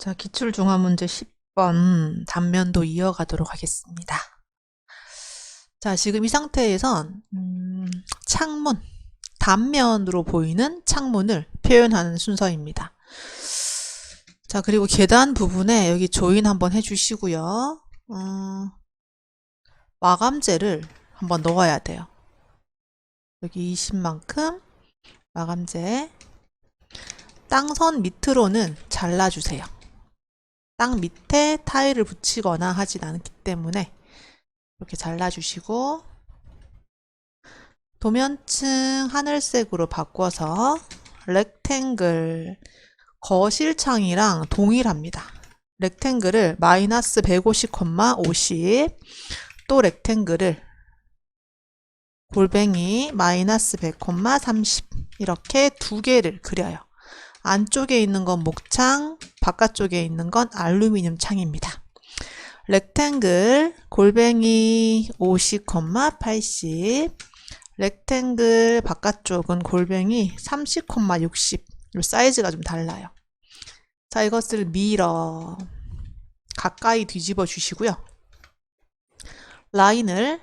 자, 기출중화문제 10번 단면도 이어가도록 하겠습니다. 자, 지금 이 상태에선 음, 창문, 단면으로 보이는 창문을 표현하는 순서입니다. 자, 그리고 계단 부분에 여기 조인 한번 해주시고요. 음, 마감재를 한번 넣어야 돼요. 여기 20만큼 마감재 땅선 밑으로는 잘라주세요. 땅 밑에 타일을 붙이거나 하진 않기 때문에 이렇게 잘라주시고 도면층 하늘색으로 바꿔서 렉탱글 거실창이랑 동일합니다. 렉탱글을 마이너스 150,50 또 렉탱글을 골뱅이 마이너스 100,30 이렇게 두 개를 그려요. 안쪽에 있는 건 목창, 바깥쪽에 있는 건 알루미늄 창입니다. 렉탱글 골뱅이 50,80 렉탱글 바깥쪽은 골뱅이 30,60이 사이즈가 좀 달라요. 자, 이것을 밀어 가까이 뒤집어 주시고요. 라인을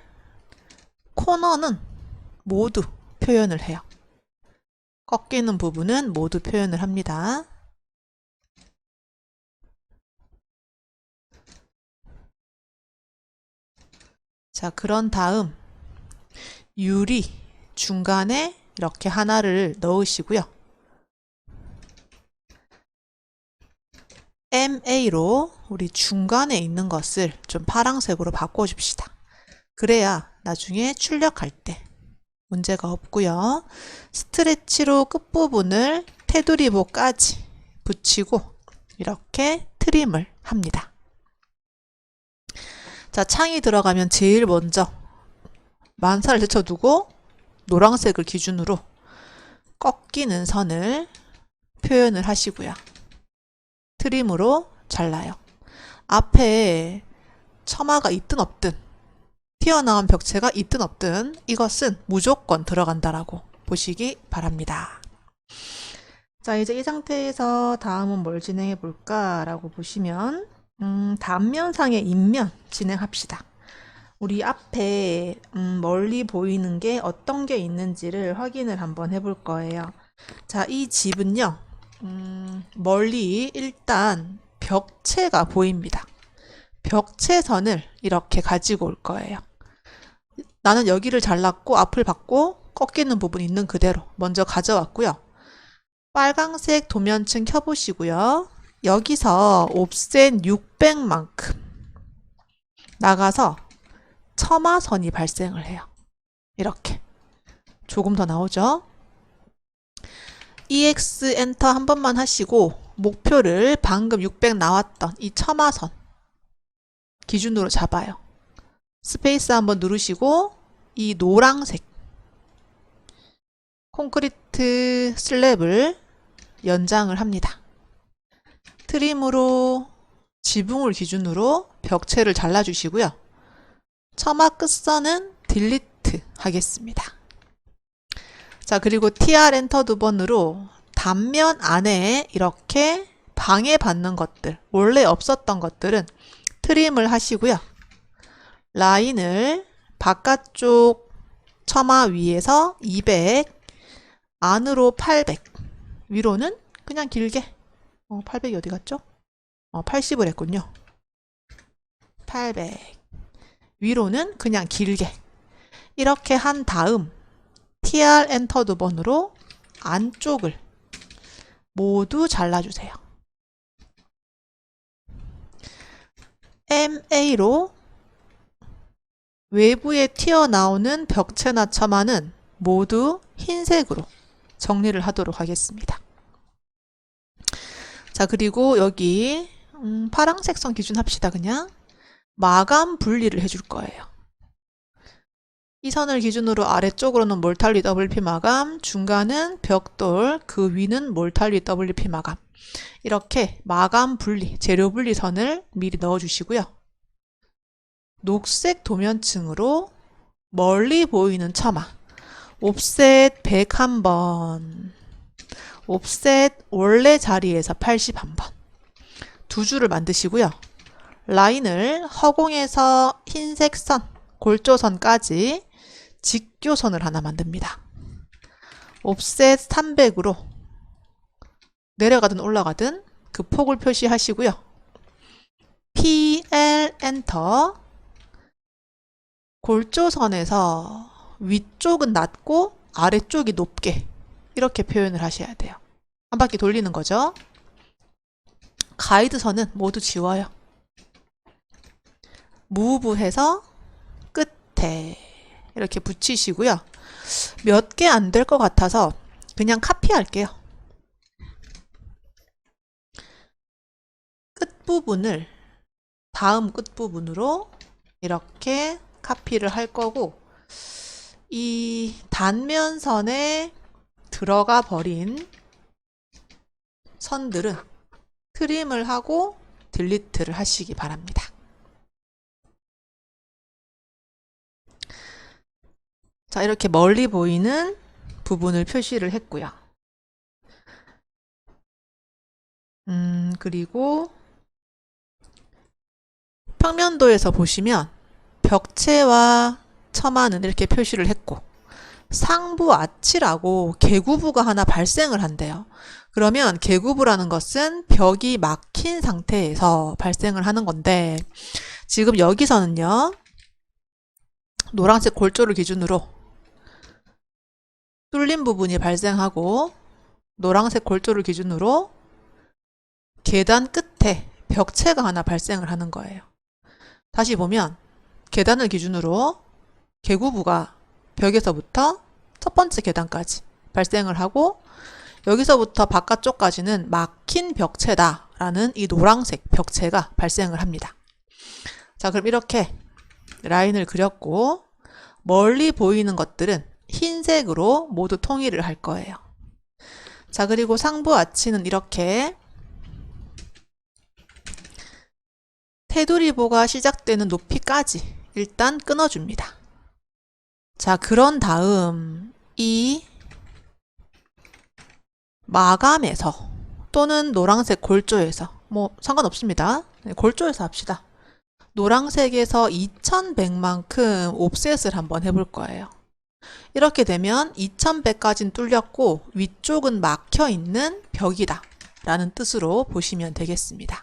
코너는 모두 표현을 해요. 꺾이는 부분은 모두 표현을 합니다. 자, 그런 다음 유리 중간에 이렇게 하나를 넣으시고요. MA로 우리 중간에 있는 것을 좀 파랑색으로 바꿔줍시다. 그래야 나중에 출력할 때 문제가 없고요. 스트레치로 끝부분을 테두리보까지 붙이고 이렇게 트림을 합니다. 자, 창이 들어가면 제일 먼저 만사를 제쳐두고 노란색을 기준으로 꺾이는 선을 표현을 하시고요. 트림으로 잘라요. 앞에 처마가 있든 없든 튀어나온 벽체가 있든 없든 이것은 무조건 들어간다라고 보시기 바랍니다. 자, 이제 이 상태에서 다음은 뭘 진행해 볼까 라고 보시면 음, 단면상의 인면 진행합시다. 우리 앞에 음, 멀리 보이는 게 어떤 게 있는지를 확인을 한번 해볼 거예요. 자, 이 집은요. 음, 멀리 일단 벽체가 보입니다. 벽체선을 이렇게 가지고 올 거예요. 나는 여기를 잘랐고 앞을 받고 꺾이는 부분 있는 그대로 먼저 가져왔고요. 빨강색 도면층 켜보시고요. 여기서 옵센 600만큼 나가서 처마선이 발생을 해요. 이렇게 조금 더 나오죠? EX 엔터 한 번만 하시고 목표를 방금 600 나왔던 이 처마선 기준으로 잡아요. 스페이스 한번 누르시고 이 노랑색 콘크리트 슬랩을 연장을 합니다. 트림으로 지붕을 기준으로 벽체를 잘라주시고요. 처마 끝선은 딜리트 하겠습니다. 자, 그리고 TR 엔터 두 번으로 단면 안에 이렇게 방해받는 것들, 원래 없었던 것들은 트림을 하시고요. 라인을 바깥쪽 처마 위에서 200, 안으로 800, 위로는 그냥 길게, 어, 800이 어디 갔죠? 어, 80을 했군요. 800. 위로는 그냥 길게. 이렇게 한 다음, TR 엔터 두 번으로 안쪽을 모두 잘라주세요. MA로 외부에 튀어나오는 벽체나 처마는 모두 흰색으로 정리를 하도록 하겠습니다. 자, 그리고 여기 음, 파랑색 선 기준 합시다, 그냥. 마감 분리를 해줄 거예요. 이 선을 기준으로 아래쪽으로는 몰탈리 WP 마감, 중간은 벽돌, 그 위는 몰탈리 WP 마감. 이렇게 마감 분리, 재료 분리 선을 미리 넣어주시고요. 녹색 도면층으로 멀리 보이는 처마, 옵셋 101번, 옵셋 원래 자리에서 81번. 두 줄을 만드시고요. 라인을 허공에서 흰색 선, 골조선까지 직교선을 하나 만듭니다. 옵셋 300으로 내려가든 올라가든 그 폭을 표시하시고요. PL 엔터 골조선에서 위쪽은 낮고 아래쪽이 높게 이렇게 표현을 하셔야 돼요. 한 바퀴 돌리는 거죠. 가이드선은 모두 지워요. 무브해서 끝에 이렇게 붙이시고요. 몇 개 안 될 것 같아서 그냥 카피할게요. 끝부분을 다음 끝부분으로 이렇게 카피를 할 거고 이 단면선에 들어가 버린 선들은 트림을 하고 딜리트를 하시기 바랍니다. 자, 이렇게 멀리 보이는 부분을 표시를 했고요. 음, 그리고 평면도에서 보시면 벽체와 처마는 이렇게 표시를 했고 상부 아치라고 개구부가 하나 발생을 한대요. 그러면 개구부라는 것은 벽이 막힌 상태에서 발생을 하는 건데 지금 여기서는요. 노란색 골조를 기준으로 뚫린 부분이 발생하고 노란색 골조를 기준으로 계단 끝에 벽체가 하나 발생을 하는 거예요. 다시 보면 계단을 기준으로 개구부가 벽에서부터 첫 번째 계단까지 발생을 하고 여기서부터 바깥쪽까지는 막힌 벽체다 라는 이 노란색 벽체가 발생을 합니다. 자, 그럼 이렇게 라인을 그렸고 멀리 보이는 것들은 흰색으로 모두 통일을 할 거예요. 자, 그리고 상부 아치는 이렇게 테두리보가 시작되는 높이까지 일단 끊어줍니다. 자, 그런 다음 이 마감에서 또는 노란색 골조에서 뭐 상관없습니다. 네, 골조에서 합시다. 노란색에서 2100만큼 옵셋을 한번 해볼 거예요. 이렇게 되면 2100까지는 뚫렸고 위쪽은 막혀 있는 벽이다 라는 뜻으로 보시면 되겠습니다.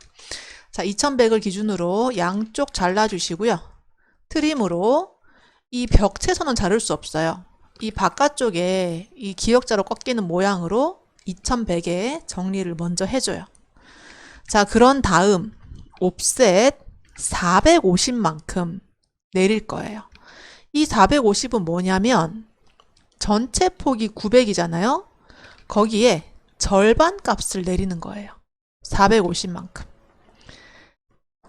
자, 2100을 기준으로 양쪽 잘라주시고요. 트림으로 이 벽체선은 자를 수 없어요. 이 바깥쪽에 이 기역자로 꺾이는 모양으로 2100에 정리를 먼저 해줘요. 자, 그런 다음 옵셋 450만큼 내릴 거예요. 이 450은 뭐냐면 전체 폭이 900이잖아요. 거기에 절반 값을 내리는 거예요. 450만큼.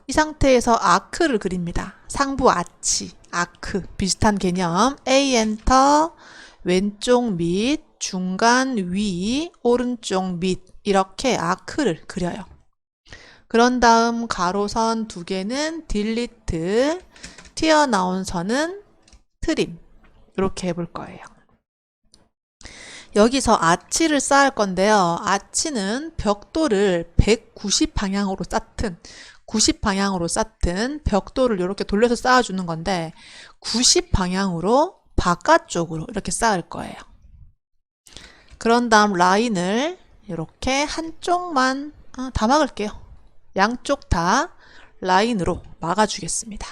이 상태에서 아크를 그립니다. 상부 아치, 아크 비슷한 개념. A 엔터 왼쪽 밑, 중간 위, 오른쪽 밑 이렇게 아크를 그려요. 그런 다음 가로선 두 개는 딜리트, 튀어나온 선은 트림 이렇게 해볼 거예요. 여기서 아치를 쌓을 건데요. 아치는 벽돌을 190 방향으로 쌓든 90 방향으로 쌓든 벽돌을 이렇게 돌려서 쌓아주는 건데 90 방향으로 바깥쪽으로 이렇게 쌓을 거예요. 그런 다음 라인을 이렇게 한쪽만 아, 다 막을게요. 양쪽 다 라인으로 막아주겠습니다.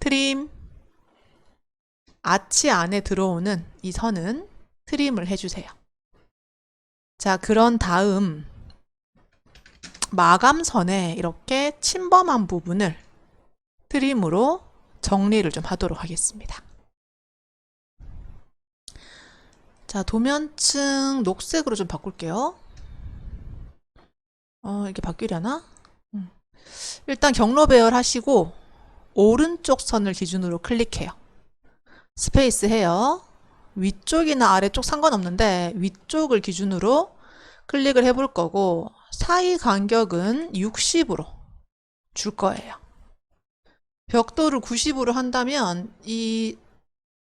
트림 아치 안에 들어오는 이 선은 트림을 해주세요. 자, 그런 다음 마감선에 이렇게 침범한 부분을 트림으로 정리를 좀 하도록 하겠습니다. 자, 도면층 녹색으로 좀 바꿀게요. 어, 이게 바뀌려나? 음. 일단 경로 배열 하시고 오른쪽 선을 기준으로 클릭해요. 스페이스 해요. 위쪽이나 아래쪽 상관없는데 위쪽을 기준으로 클릭을 해볼 거고 사이 간격은 60으로 줄 거예요. 벽돌을 90으로 한다면 이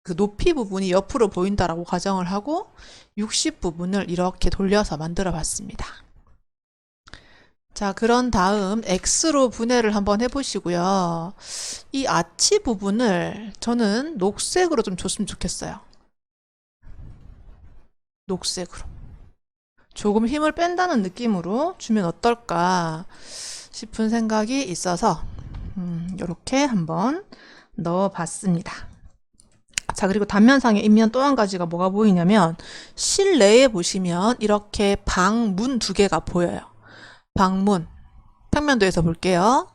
그 높이 부분이 옆으로 보인다라고 가정을 하고 60 부분을 이렇게 돌려서 만들어 봤습니다. 자, 그런 다음 x로 분해를 한번 해보시고요. 이 아치 부분을 저는 녹색으로 좀 줬으면 좋겠어요. 녹색으로. 조금 힘을 뺀다는 느낌으로 주면 어떨까 싶은 생각이 있어서 음, 이렇게 한번 넣어봤습니다. 자, 그리고 단면상에 있면 또 한 가지가 뭐가 보이냐면 실내에 보시면 이렇게 방문 두 개가 보여요. 방문. 평면도에서 볼게요.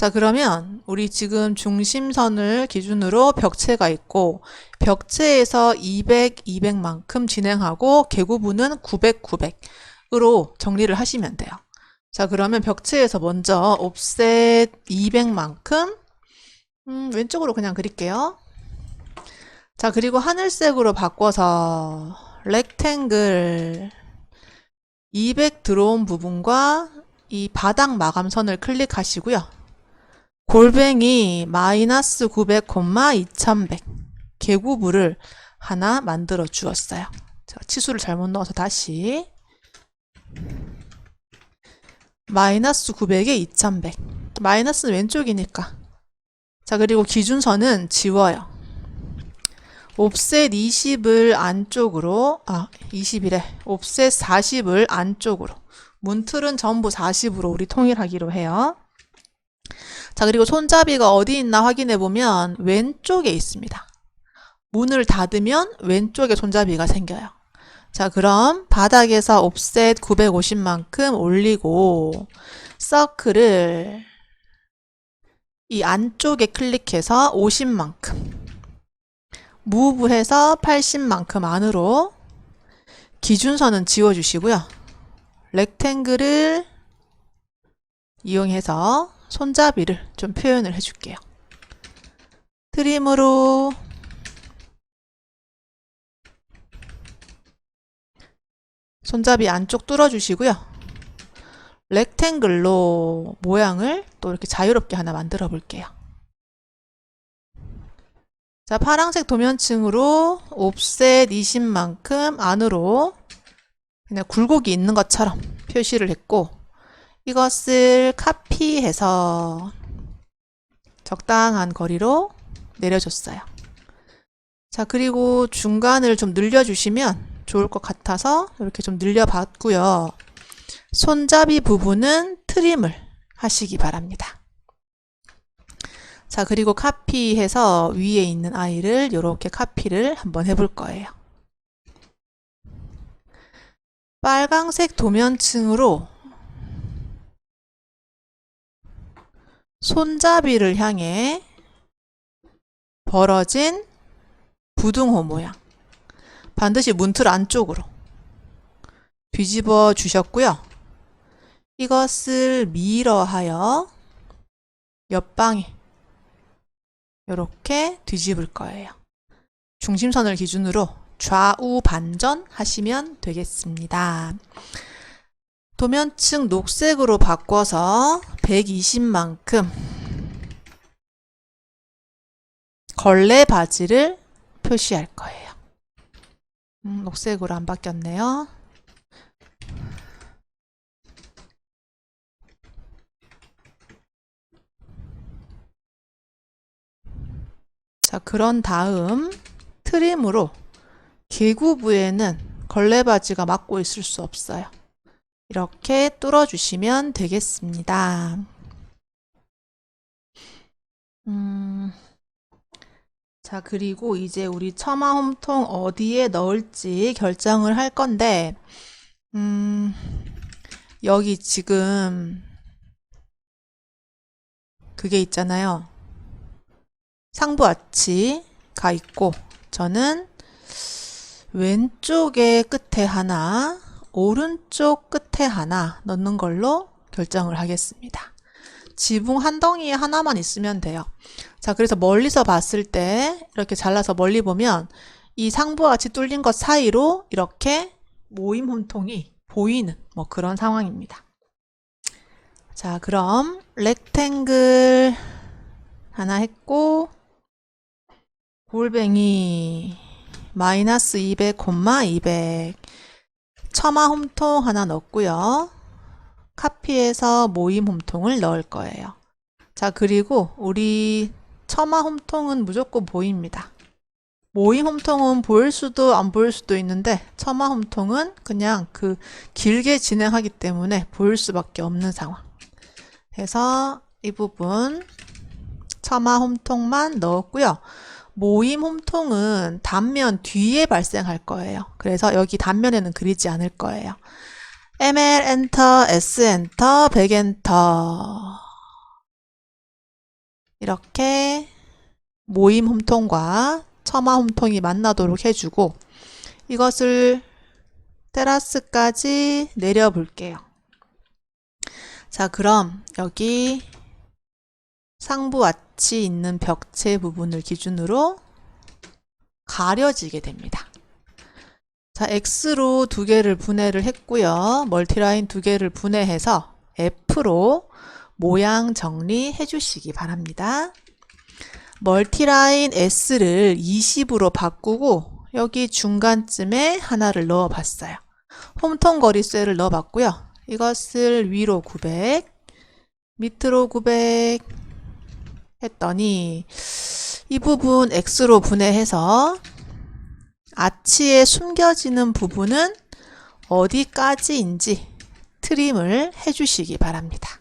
자, 그러면 우리 지금 중심선을 기준으로 벽체가 있고 벽체에서 200, 200만큼 진행하고 개구부는 900, 900으로 정리를 하시면 돼요. 자, 그러면 벽체에서 먼저 옵셋 200만큼 음, 왼쪽으로 그냥 그릴게요. 자, 그리고 하늘색으로 바꿔서 렉탱글 200 들어온 부분과 이 바닥 마감선을 클릭하시고요. 골뱅이 마이너스 900, 2100 개구부를 하나 만들어 주었어요. 제가 치수를 잘못 넣어서 다시 마이너스 900에 2100 마이너스는 왼쪽이니까 자 그리고 기준선은 지워요. 옵셋 20을 안쪽으로 아 20이래 옵셋 40을 안쪽으로 문틀은 전부 40으로 우리 통일하기로 해요. 자 그리고 손잡이가 어디 있나 확인해 보면 왼쪽에 있습니다. 문을 닫으면 왼쪽에 손잡이가 생겨요. 자 그럼 바닥에서 옵셋 950만큼 올리고 서클을 이 안쪽에 클릭해서 50만큼 무브해서 80만큼 안으로 기준선은 지워주시고요. 렉탱글을 이용해서 손잡이를 좀 표현을 해줄게요. 트림으로 손잡이 안쪽 뚫어주시고요. 렉탱글로 모양을 또 이렇게 자유롭게 하나 만들어 볼게요. 자, 파란색 도면층으로 옵셋 20만큼 안으로 그냥 굴곡이 있는 것처럼 표시를 했고 이것을 카피해서 적당한 거리로 내려줬어요. 자, 그리고 중간을 좀 늘려주시면 좋을 것 같아서 이렇게 좀 늘려봤고요. 손잡이 부분은 트림을 하시기 바랍니다. 자, 그리고 카피해서 위에 있는 아이를 이렇게 카피를 한번 해볼 거예요. 빨강색 도면층으로 손잡이를 향해 벌어진 부등호 모양. 반드시 문틀 안쪽으로 뒤집어 주셨고요. 이것을 미러하여 옆방에 이렇게 뒤집을 거예요. 중심선을 기준으로 좌우 반전 하시면 되겠습니다. 도면층 녹색으로 바꿔서 120만큼 걸레 바지를 표시할 거예요. 음, 녹색으로 안 바뀌었네요. 자, 그런 다음 트림으로 개구부에는 걸레 바지가 막고 있을 수 없어요. 이렇게 뚫어주시면 되겠습니다. 음, 자, 그리고 이제 우리 처마 홈통 어디에 넣을지 결정을 할 건데, 음, 여기 지금 그게 있잖아요. 상부 아치가 있고, 저는 왼쪽에 끝에 하나, 오른쪽 끝에 하나 넣는 걸로 결정을 하겠습니다. 지붕 한 덩이에 하나만 있으면 돼요. 자, 그래서 멀리서 봤을 때 이렇게 잘라서 멀리 보면 이 상부같이 뚫린 것 사이로 이렇게 모임 혼통이 보이는 뭐 그런 상황입니다. 자, 그럼 렉탱글 하나 했고 골뱅이 마이너스 200, 200 처마 홈통 하나 넣고요. 카피해서 모임 홈통을 넣을 거예요. 자, 그리고 우리 처마 홈통은 무조건 보입니다. 모임 홈통은 보일 수도 안 보일 수도 있는데 처마 홈통은 그냥 그 길게 진행하기 때문에 보일 수밖에 없는 상황. 그래서 이 부분 처마 홈통만 넣었고요. 모임 홈통은 단면 뒤에 발생할 거예요. 그래서 여기 단면에는 그리지 않을 거예요. ML 엔터, S 엔터, 100 엔터. 이렇게 모임 홈통과 처마 홈통이 만나도록 해주고 이것을 테라스까지 내려 볼게요. 자, 그럼 여기 상부 아치 있는 벽체 부분을 기준으로 가려지게 됩니다. 자, X로 두 개를 분해를 했고요. 멀티라인 두 개를 분해해서 F로 모양 정리해 주시기 바랍니다. 멀티라인 S를 20으로 바꾸고 여기 중간쯤에 하나를 넣어 봤어요. 홈통 거리쇠를 넣어 봤고요. 이것을 위로 900, 밑으로 900 했더니 이 부분 X로 분해해서 아치에 숨겨지는 부분은 어디까지인지 트림을 해주시기 바랍니다.